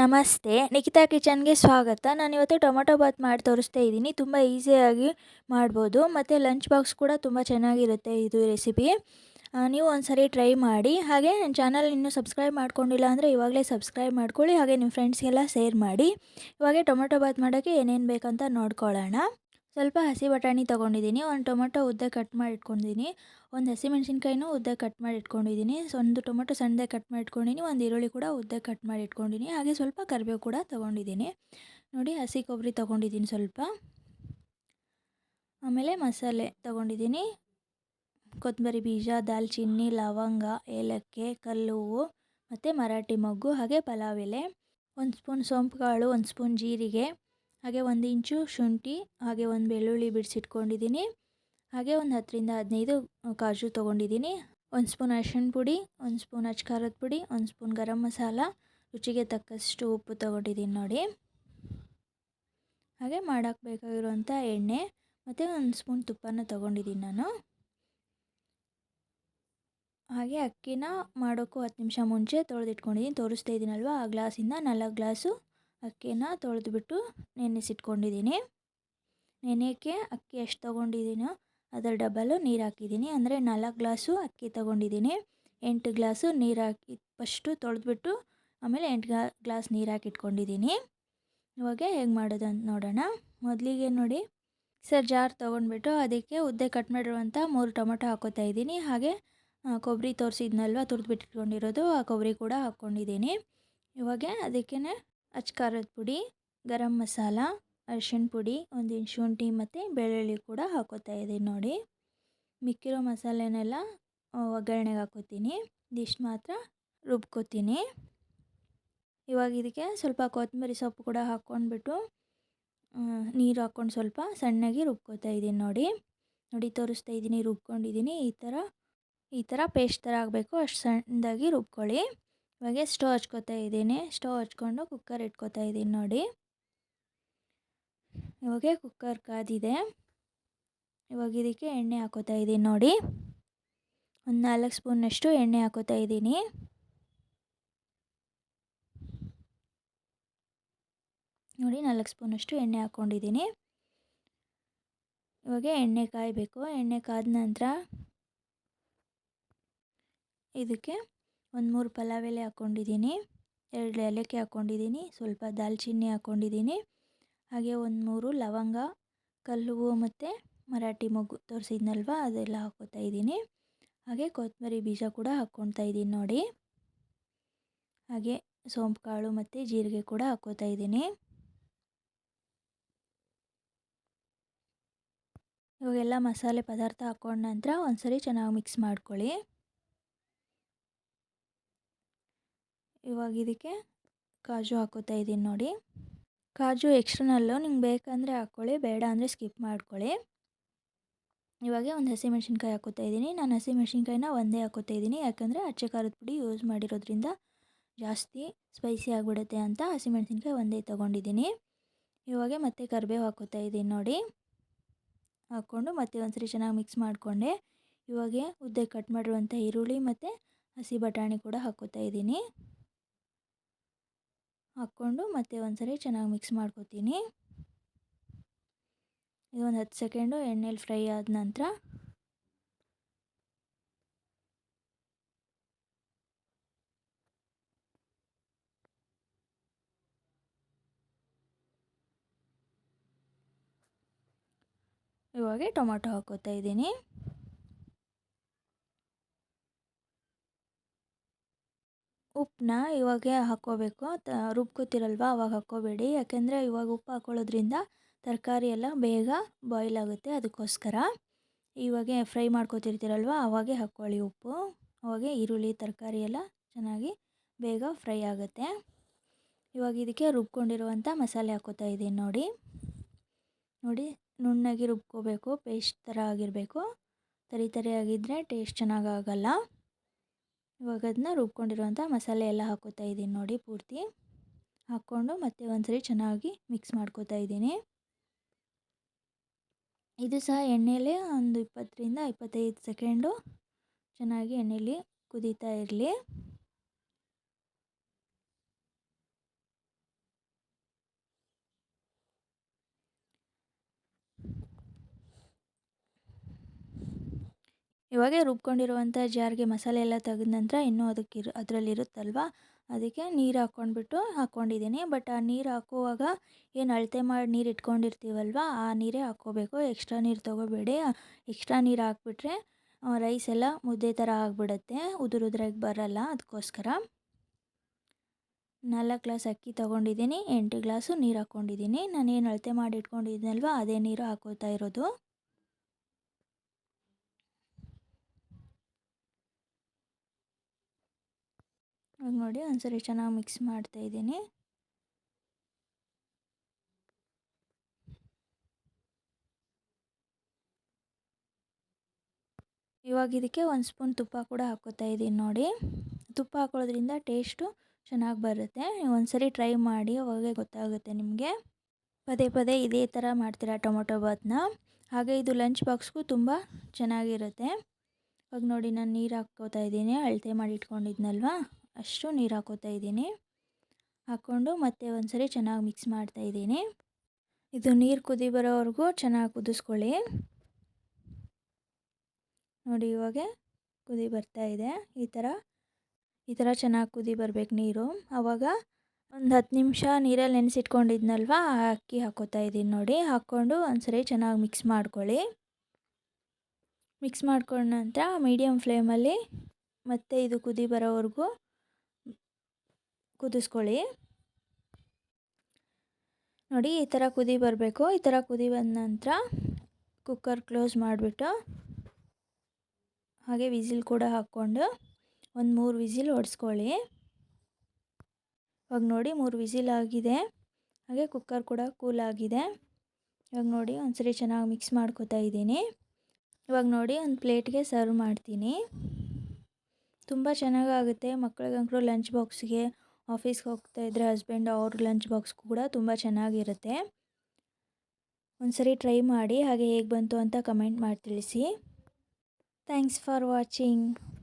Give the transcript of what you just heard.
ನಮಸ್ತೆ, ನಿಖಿತಾ ಕಿಚನ್ಗೆ ಸ್ವಾಗತ. ನಾನಿವತ್ತು ಟೊಮೊಟೊ ಬಾತ್ ಮಾಡಿ ತೋರಿಸ್ತಾ ಇದ್ದೀನಿ. ತುಂಬ ಈಸಿಯಾಗಿ ಮಾಡ್ಬೋದು. ಮತ್ತು ಲಂಚ್ ಬಾಕ್ಸ್ ಕೂಡ ತುಂಬ ಚೆನ್ನಾಗಿರುತ್ತೆ ಇದು ರೆಸಿಪಿ. ನೀವು ಒಂದ್ಸರಿ ಟ್ರೈ ಮಾಡಿ. ಹಾಗೆ ನನ್ನ ಚಾನಲ್ ಇನ್ನೂ ಸಬ್ಸ್ಕ್ರೈಬ್ ಮಾಡ್ಕೊಂಡಿಲ್ಲ ಅಂದರೆ ಇವಾಗಲೇ ಸಬ್ಸ್ಕ್ರೈಬ್ ಮಾಡ್ಕೊಳ್ಳಿ. ಹಾಗೆ ನಿಮ್ಮ ಫ್ರೆಂಡ್ಸ್ಗೆಲ್ಲ ಶೇರ್ ಮಾಡಿ. ಇವಾಗೆ ಟೊಮೊಟೊ ಬಾತ್ ಮಾಡೋಕ್ಕೆ ಏನೇನು ಬೇಕಂತ ನೋಡ್ಕೊಳ್ಳೋಣ. ಸ್ವಲ್ಪ ಹಸಿ ಬಟಾಣಿ ತೊಗೊಂಡಿದ್ದೀನಿ, ಒಂದು ಟೊಮೊಟೊ ಉದ್ದ ಕಟ್ ಮಾಡಿ ಇಟ್ಕೊಂಡಿದ್ದೀನಿ ಒಂದು ಹಸಿಮೆಣ್ಸಿನ್ಕಾಯಿನೂ ಉದ್ದ ಕಟ್ ಮಾಡಿ ಇಟ್ಕೊಂಡಿದ್ದೀನಿ ಒಂದು ಟೊಮೊಟೊ ಸಣ್ಣದಾಗಿ ಕಟ್ ಮಾಡಿ ಇಟ್ಕೊಂಡಿದ್ದೀನಿ ಒಂದು ಈರುಳ್ಳಿ ಕೂಡ ಉದ್ದ ಕಟ್ ಮಾಡಿ ಇಟ್ಕೊಂಡಿದ್ದೀನಿ ಹಾಗೆ ಸ್ವಲ್ಪ ಕರಿಬೇವು ಕೂಡ ತೊಗೊಂಡಿದ್ದೀನಿ. ನೋಡಿ, ಹಸಿ ಕೊಬ್ಬರಿ ತೊಗೊಂಡಿದ್ದೀನಿ ಸ್ವಲ್ಪ. ಆಮೇಲೆ ಮಸಾಲೆ ತೊಗೊಂಡಿದ್ದೀನಿ. ಕೊತ್ತಂಬರಿ ಬೀಜ, ದಾಲ್ಚಿನ್ನಿ, ಲವಂಗ, ಏಲಕ್ಕಿ ಕಲ್ಲುವು ಮತ್ತು ಮರಾಠಿ ಮೊಗ್ಗು, ಹಾಗೆ ಪಲಾವ್ ಎಲೆ. ಒಂದು ಸ್ಪೂನ್ ಸೋಂಪು ಕಾಳು ಒಂದು ಸ್ಪೂನ್ ಜೀರಿಗೆ. ಹಾಗೆ ಒಂದು ಇಂಚು ಶುಂಠಿ, ಹಾಗೆ ಒಂದು ಬೆಳ್ಳುಳ್ಳಿ ಬಿಡಿಸಿಟ್ಕೊಂಡಿದ್ದೀನಿ. ಹಾಗೆ ಒಂದು ಹತ್ತರಿಂದ ಹದಿನೈದು ಕಾಜು ತೊಗೊಂಡಿದ್ದೀನಿ. ಒಂದು ಸ್ಪೂನ್ ಅರಿಶಿಣ ಪುಡಿ, ಒಂದು ಸ್ಪೂನ್ ಅಚ್ಕಾರದ ಪುಡಿ, ಒಂದು ಸ್ಪೂನ್ ಗರಂ ಮಸಾಲ, ರುಚಿಗೆ ತಕ್ಕಷ್ಟು ಉಪ್ಪು ತೊಗೊಂಡಿದ್ದೀನಿ ನೋಡಿ. ಹಾಗೆ ಮಾಡೋಕ್ಕೆ ಬೇಕಾಗಿರುವಂಥ ಎಣ್ಣೆ ಮತ್ತು ಒಂದು ಸ್ಪೂನ್ ತುಪ್ಪನ ತೊಗೊಂಡಿದ್ದೀನಿ ನಾನು. ಹಾಗೆ ಅಕ್ಕಿನ ಮಾಡೋಕ್ಕೂ ಹತ್ತು ನಿಮಿಷ ಮುಂಚೆ ತೊಳೆದಿಟ್ಕೊಂಡಿದ್ದೀನಿ. ತೋರಿಸ್ತಾ ಇದ್ದೀನಲ್ವ ಆ ಗ್ಲಾಸಿಂದ? ನಾಲ್ಕು ಗ್ಲಾಸು. ಅಕ್ಕಿನ ತೊಳೆದ್ಬಿಟ್ಟು ನೆನೆಸಿಟ್ಕೊಂಡಿದ್ದೀನಿ. ನೆನೆಯೋಕ್ಕೆ ಅಕ್ಕಿ ಎಷ್ಟು ತೊಗೊಂಡಿದ್ದೀನೋ ಅದರ ಡಬಲು ನೀರು ಹಾಕಿದ್ದೀನಿ. ಅಂದರೆ ನಾಲ್ಕು ಗ್ಲಾಸು ಅಕ್ಕಿ ತೊಗೊಂಡಿದ್ದೀನಿ. ಎಂಟು ಗ್ಲಾಸು ನೀರು ಹಾಕಿ ಫಸ್ಟು ತೊಳೆದ್ಬಿಟ್ಟು ಆಮೇಲೆ ಎಂಟು ಗ್ಲಾಸ್ ನೀರು ಹಾಕಿಟ್ಕೊಂಡಿದ್ದೀನಿ. ಇವಾಗ ಹೇಗೆ ಮಾಡೋದು ಅಂತ ನೋಡೋಣ. ಮೊದಲಿಗೆ ನೋಡಿ, ಸರ್ ಜಾರ್ ತೊಗೊಂಡ್ಬಿಟ್ಟು ಅದಕ್ಕೆ ಉದ್ದೆ ಕಟ್ ಮಾಡಿರುವಂಥ ಮೂರು ಟೊಮೊಟೊ ಹಾಕೋತಾ ಇದ್ದೀನಿ. ಹಾಗೆ ಕೊಬ್ಬರಿ ತೋರಿಸಿದ್ನಲ್ವ ತುರಿದ್ಬಿಟ್ಟಿಟ್ಕೊಂಡಿರೋದು ಆ ಕೊಬ್ಬರಿ ಕೂಡ ಹಾಕ್ಕೊಂಡಿದ್ದೀನಿ. ಇವಾಗ ಅದಕ್ಕೇ ಅಚ್ಚ ಖಾರದ ಪುಡಿ, ಗರಂ ಮಸಾಲ, ಅರಿಶಿಣ ಪುಡಿ, ಒಂದಿನ ಶುಂಠಿ ಮತ್ತು ಬೆಳ್ಳುಳ್ಳಿ ಕೂಡ ಹಾಕೋತಾ ಇದ್ದೀನಿ ನೋಡಿ. ಮಿಕ್ಕಿರೋ ಮಸಾಲೆನೆಲ್ಲ ಒಗ್ಗರಣೆಗೆ ಹಾಕೋತೀನಿ. ಇದಿಷ್ಟು ಮಾತ್ರ ರುಬ್ಕೋತೀನಿ. ಇವಾಗ ಇದಕ್ಕೆ ಸ್ವಲ್ಪ ಕೊತ್ತಂಬರಿ ಸೊಪ್ಪು ಕೂಡ ಹಾಕ್ಕೊಂಡ್ಬಿಟ್ಟು ನೀರು ಹಾಕ್ಕೊಂಡು ಸ್ವಲ್ಪ ಸಣ್ಣಗೆ ರುಬ್ಕೋತಾ ಇದ್ದೀನಿ ನೋಡಿ. ನೋಡಿ, ತೋರಿಸ್ತಾ ಇದ್ದೀನಿ, ರುಬ್ಕೊಂಡಿದ್ದೀನಿ. ಈ ಥರ ಈ ಥರ ಪೇಸ್ಟ್ ಥರ ಆಗಬೇಕು. ಅಷ್ಟು ಸಣ್ಣದಾಗಿ ರುಬ್ಕೊಳ್ಳಿ. ಇವಾಗ ಸ್ಟವ್ ಹಚ್ಕೋತಾ ಇದ್ದೀನಿ. ಸ್ಟವ್ ಹಚ್ಕೊಂಡು ಕುಕ್ಕರ್ ಇಟ್ಕೋತಾ ಇದ್ದೀನಿ ನೋಡಿ. ಇವಾಗ ಕುಕ್ಕರ್ ಕಾದಿದೆ. ಇವಾಗ ಇದಕ್ಕೆ ಎಣ್ಣೆ ಹಾಕೋತಾ ಇದ್ದೀನಿ ನೋಡಿ. ಒಂದು ನಾಲ್ಕು ಸ್ಪೂನಷ್ಟು ಎಣ್ಣೆ ಹಾಕೋತಾ ಇದ್ದೀನಿ. ನೋಡಿ ನಾಲ್ಕು ಸ್ಪೂನಷ್ಟು ಎಣ್ಣೆ ಹಾಕ್ಕೊಂಡಿದ್ದೀನಿ ಇವಾಗ ಎಣ್ಣೆ ಕಾಯಬೇಕು. ಎಣ್ಣೆ ಕಾದ ನಂತರ ಇದಕ್ಕೆ ಒಂದು ಮೂರು ಪಲಾವ್ ಎಲೆ ಹಾಕ್ಕೊಂಡಿದ್ದೀನಿ ಎರಡು ಏಲಕ್ಕಿ ಹಾಕ್ಕೊಂಡಿದ್ದೀನಿ ಸ್ವಲ್ಪ ದಾಲ್ಚಿನ್ನಿ ಹಾಕ್ಕೊಂಡಿದ್ದೀನಿ ಹಾಗೆ ಒಂದು ಮೂರು ಲವಂಗ ಕಲ್ಲುವು ಮತ್ತು ಮರಾಠಿ ಮೊಗ್ಗು ತೋರಿಸಿದ್ನಲ್ವ, ಅದೆಲ್ಲ ಹಾಕೋತಾ ಇದ್ದೀನಿ. ಹಾಗೆ ಕೊತ್ತಂಬರಿ ಬೀಜ ಕೂಡ ಹಾಕ್ಕೊತಾ ಇದ್ದೀನಿ ನೋಡಿ. ಹಾಗೆ ಸೋಂಪು ಕಾಳು ಮತ್ತು ಜೀರಿಗೆ ಕೂಡ ಹಾಕ್ಕೋತಾ ಇದ್ದೀನಿ. ಇವಾಗೆಲ್ಲ ಮಸಾಲೆ ಪದಾರ್ಥ ಹಾಕ್ಕೊಂಡ ನಂತರ ಒಂದ್ಸರಿ ಚೆನ್ನಾಗಿ ಮಿಕ್ಸ್ ಮಾಡ್ಕೊಳ್ಳಿ. ಇವಾಗ ಇದಕ್ಕೆ ಕಾಜು ಹಾಕೋತಾ ಇದ್ದೀನಿ ನೋಡಿ. ಕಾಜು ಎಕ್ಸ್ಟ್ರನಲ್ಲು ನಿಮ್ಗೆ ಬೇಕಂದರೆ ಹಾಕ್ಕೊಳ್ಳಿ ಬೇಡ ಅಂದರೆ ಸ್ಕಿಪ್ ಮಾಡ್ಕೊಳ್ಳಿ. ಇವಾಗ ಒಂದು ಹಸಿಮೆಣ್ಸಿನ್ಕಾಯಿ ಹಾಕೋತಾ ಇದ್ದೀನಿ. ನಾನು ಹಸಿಮೆಣ್ಸಿನ್ಕಾಯಿನ ಒಂದೇ ಹಾಕೋತಾ ಇದ್ದೀನಿ. ಯಾಕಂದರೆ ಅಚ್ಚೆ ಖಾರದ ಪುಡಿ ಯೂಸ್ ಮಾಡಿರೋದ್ರಿಂದ ಜಾಸ್ತಿ ಸ್ಪೈಸಿ ಆಗಿಬಿಡುತ್ತೆ ಅಂತ ಹಸಿಮೆಣ್ಸಿನ್ಕಾಯಿ ಒಂದೇ ತೊಗೊಂಡಿದ್ದೀನಿ. ಇವಾಗ ಮತ್ತೆ ಕರಿಬೇವು ಹಾಕೋತಾ ಇದ್ದೀನಿ ನೋಡಿ. ಹಾಕ್ಕೊಂಡು ಮತ್ತೆ ಒಂದ್ಸರಿ ಚೆನ್ನಾಗಿ ಮಿಕ್ಸ್ ಮಾಡಿಕೊಂಡೆ. ಇವಾಗ ಉದ್ದೆ ಕಟ್ ಮಾಡಿರುವಂಥ ಈರುಳ್ಳಿ ಮತ್ತು ಹಸಿ ಬಟಾಣಿ ಕೂಡ ಹಾಕೋತಾ ಇದ್ದೀನಿ. ಹಾಕ್ಕೊಂಡು ಮತ್ತೆ ಒಂದ್ಸರಿ ಚೆನ್ನಾಗಿ ಮಿಕ್ಸ್ ಮಾಡ್ಕೊತೀನಿ. ಇದೊಂದು ಹತ್ತು ಸೆಕೆಂಡು ಎಣ್ಣೆಲಿ ಫ್ರೈ ಆದ ನಂತರ ಇವಾಗ ಟೊಮೊಟೊ ಹಾಕೋತಾ ಇದ್ದೀನಿ. ಉಪ್ಪನ್ನ ಇವಾಗೆ ಹಾಕ್ಕೋಬೇಕು. ತ, ರುಬ್ಕೋತಿರಲ್ವ? ಅವಾಗ ಹಾಕ್ಕೋಬೇಡಿ. ಯಾಕೆಂದರೆ ಇವಾಗ ಉಪ್ಪು ಹಾಕ್ಕೊಳ್ಳೋದ್ರಿಂದ ತರಕಾರಿ ಎಲ್ಲ ಬೇಗ ಬಾಯ್ಲ್ ಆಗುತ್ತೆ. ಅದಕ್ಕೋಸ್ಕರ ಇವಾಗೆ ಫ್ರೈ ಮಾಡ್ಕೋತಿರ್ತೀರಲ್ವ? ಅವಾಗೆ ಹಾಕ್ಕೊಳ್ಳಿ ಉಪ್ಪು. ಅವಾಗೆ ಈರುಳ್ಳಿ, ತರಕಾರಿ ಎಲ್ಲ ಚೆನ್ನಾಗಿ ಬೇಗ ಫ್ರೈ ಆಗುತ್ತೆ. ಇವಾಗ ಇದಕ್ಕೆ ರುಬ್ಕೊಂಡಿರುವಂಥ ಮಸಾಲೆ ಹಾಕೋತಾ ಇದ್ದೀನಿ ನೋಡಿ. ನೋಡಿ, ನುಣ್ಣಗೆ ರುಬ್ಕೋಬೇಕು. ಪೇಸ್ಟ್ ಥರ ಆಗಿರಬೇಕು. ತರಿ ತರಿ ಆಗಿದ್ದರೆ ಟೇಸ್ಟ್ ಚೆನ್ನಾಗಾಗಲ್ಲ. ಇವಾಗ ಅದನ್ನ ರುಬ್ಕೊಂಡಿರುವಂಥ ಮಸಾಲೆ ಎಲ್ಲ ಹಾಕೋತಾ ಇದ್ದೀನಿ ನೋಡಿ ಪೂರ್ತಿ. ಹಾಕ್ಕೊಂಡು ಮತ್ತೆ ಒಂದ್ಸರಿ ಚೆನ್ನಾಗಿ ಮಿಕ್ಸ್ ಮಾಡ್ಕೋತಾ ಇದ್ದೀನಿ. ಇದು ಸಹ ಎಣ್ಣೆಯಲ್ಲಿ ಒಂದು ಇಪ್ಪತ್ತರಿಂದ ಇಪ್ಪತ್ತೈದು ಸೆಕೆಂಡು ಚೆನ್ನಾಗಿ ಎಣ್ಣೆಲಿ ಕುದೀತಾ ಇರಲಿ. ಇವಾಗೆ ರುಬ್ಕೊಂಡಿರುವಂಥ ಜಾರ್ಗೆ ಮಸಾಲೆ ಎಲ್ಲ ತೆಗೆದ ನಂತರ ಇನ್ನೂ ಅದಕ್ಕೆ ಇರು, ಅದರಲ್ಲಿರುತ್ತಲ್ವ? ಅದಕ್ಕೆ ನೀರು ಹಾಕ್ಕೊಂಡ್ಬಿಟ್ಟು ಹಾಕ್ಕೊಂಡಿದ್ದೀನಿ. ಬಟ್ ಆ ನೀರು ಹಾಕುವಾಗ ಏನು ಅಳತೆ ಮಾಡಿ ನೀರು ಇಟ್ಕೊಂಡಿರ್ತೀವಲ್ವ, ಆ ನೀರೇ ಹಾಕ್ಕೋಬೇಕು. ಎಕ್ಸ್ಟ್ರಾ ನೀರು ತೊಗೋಬೇಡಿ. ಎಕ್ಸ್ಟ್ರಾ ನೀರು ಹಾಕ್ಬಿಟ್ರೆ ರೈಸ್ ಎಲ್ಲ ಮುದ್ದೆ ಥರ ಆಗಿಬಿಡುತ್ತೆ. ಉದುರುದ್ರಾಗಿ ಬರಲ್ಲ ಅದಕ್ಕೋಸ್ಕರ. ನಾಲ್ಕು ಗ್ಲಾಸ್ ಅಕ್ಕಿ ತೊಗೊಂಡಿದ್ದೀನಿ. ಎಂಟು ಗ್ಲಾಸು ನೀರು ಹಾಕ್ಕೊಂಡಿದ್ದೀನಿ. ನಾನೇನು ಅಳತೆ ಮಾಡಿ ಇಟ್ಕೊಂಡಿದ್ದೀನಲ್ವ ಅದೇ ನೀರು ಹಾಕೋತಾ ಇರೋದು. ಇವಾಗ ನೋಡಿ ಒಂದ್ಸರಿ ಚೆನ್ನಾಗಿ ಮಿಕ್ಸ್ ಮಾಡ್ತಾ ಇದ್ದೀನಿ. ಇವಾಗ ಇದಕ್ಕೆ ಒಂದು ಸ್ಪೂನ್ ತುಪ್ಪ ಕೂಡ ಹಾಕೋತಾ ಇದ್ದೀನಿ ನೋಡಿ. ತುಪ್ಪ ಹಾಕೊಳ್ಳೋದ್ರಿಂದ ಟೇಸ್ಟು ಚೆನ್ನಾಗಿ ಬರುತ್ತೆ. ನೀವು ಒಂದ್ಸರಿ ಟ್ರೈ ಮಾಡಿ, ಅವಾಗೇ ಗೊತ್ತಾಗುತ್ತೆ ನಿಮಗೆ. ಪದೇ ಪದೇ ಇದೇ ಥರ ಮಾಡ್ತೀರಾ ಟೊಮೊಟೊ ಬಾತ್ನ. ಹಾಗೆ ಇದು ಲಂಚ್ ಬಾಕ್ಸ್ಗೂ ತುಂಬ ಚೆನ್ನಾಗಿರುತ್ತೆ. ಇವಾಗ ನೋಡಿ ನಾನು ನೀರು ಹಾಕ್ಕೋತಾ ಇದ್ದೀನಿ, ಅಳತೆ ಮಾಡಿ ಇಟ್ಕೊಂಡಿದ್ನಲ್ವ? ಅಷ್ಟು ನೀರು ಹಾಕೋತಾ ಇದ್ದೀನಿ. ಹಾಕ್ಕೊಂಡು ಮತ್ತೆ ಒಂದ್ಸರಿ ಚೆನ್ನಾಗಿ ಮಿಕ್ಸ್ ಮಾಡ್ತಾ ಇದ್ದೀನಿ. ಇದು ನೀರು ಕುದಿ ಬರೋವರೆಗೂ ಚೆನ್ನಾಗಿ ಕುದಿಸ್ಕೊಳ್ಳಿ. ನೋಡಿ ಇವಾಗ ಕುದಿ ಬರ್ತಾ ಇದೆ. ಈ ಥರ ಈ ಥರ ಚೆನ್ನಾಗಿ ಕುದಿ ಬರಬೇಕು ನೀರು. ಆವಾಗ ಒಂದು ಹತ್ತು ನಿಮಿಷ ನೀರಲ್ಲಿ ನೆನೆಸಿಟ್ಕೊಂಡಿದ್ನಲ್ವ ಅಕ್ಕಿ ಹಾಕೋತಾ ಇದ್ದೀನಿ ನೋಡಿ. ಹಾಕ್ಕೊಂಡು ಒಂದ್ಸರಿ ಚೆನ್ನಾಗಿ ಮಿಕ್ಸ್ ಮಾಡ್ಕೊಳ್ಳಿ. ಮಿಕ್ಸ್ ಮಾಡ್ಕೊಂಡ ನಂತರ ಮೀಡಿಯಮ್ ಫ್ಲೇಮಲ್ಲಿ ಮತ್ತೆ ಇದು ಕುದಿ ಬರೋವರೆಗೂ ಕುದಿಸ್ಕೊಳ್ಳಿ. ನೋಡಿ, ಈ ಥರ ಕುದಿ ಬರಬೇಕು. ಈ ಥರ ಕುದಿ ಬಂದ ನಂತರ ಕುಕ್ಕರ್ ಕ್ಲೋಸ್ ಮಾಡಿಬಿಟ್ಟು ಹಾಗೆ ವಿಸಿಲ್ ಕೂಡ ಹಾಕ್ಕೊಂಡು ಒಂದು ಮೂರು ವಿಸಿಲ್ ಹೊಡೆಸ್ಕೊಳ್ಳಿ ಇವಾಗ ನೋಡಿ, ಮೂರು ವಿಸಿಲ್ ಆಗಿದೆ. ಹಾಗೆ ಕುಕ್ಕರ್ ಕೂಡ ಕೂಲ್ ಆಗಿದೆ. ಇವಾಗ ನೋಡಿ, ಒಂದ್ಸರಿ ಚೆನ್ನಾಗಿ ಮಿಕ್ಸ್ ಮಾಡ್ಕೋತಾ ಇದ್ದೀನಿ. ಇವಾಗ ನೋಡಿ, ಒಂದು ಪ್ಲೇಟ್ಗೆ ಸರ್ವ್ ಮಾಡ್ತೀನಿ. ತುಂಬ ಚೆನ್ನಾಗಾಗುತ್ತೆ. ಮಕ್ಕಳಿಗಂಕರು ಲಂಚ್ ಬಾಕ್ಸ್ಗೆ ಆಫೀಸ್ಗೆ ಹೋಗ್ತಾ ಇದ್ದರೆ ಹಸ್ಬೆಂಡ್ ಅವ್ರ ಲಂಚ್ ಬಾಕ್ಸ್ ಕೂಡ ತುಂಬ ಚೆನ್ನಾಗಿರುತ್ತೆ. ಒಂದ್ಸರಿ ಟ್ರೈ ಮಾಡಿ ಹಾಗೆ ಹೇಗೆ ಬಂತು ಅಂತ ಕಮೆಂಟ್ ಮಾಡಿ ತಿಳಿಸಿ. Thanks for watching.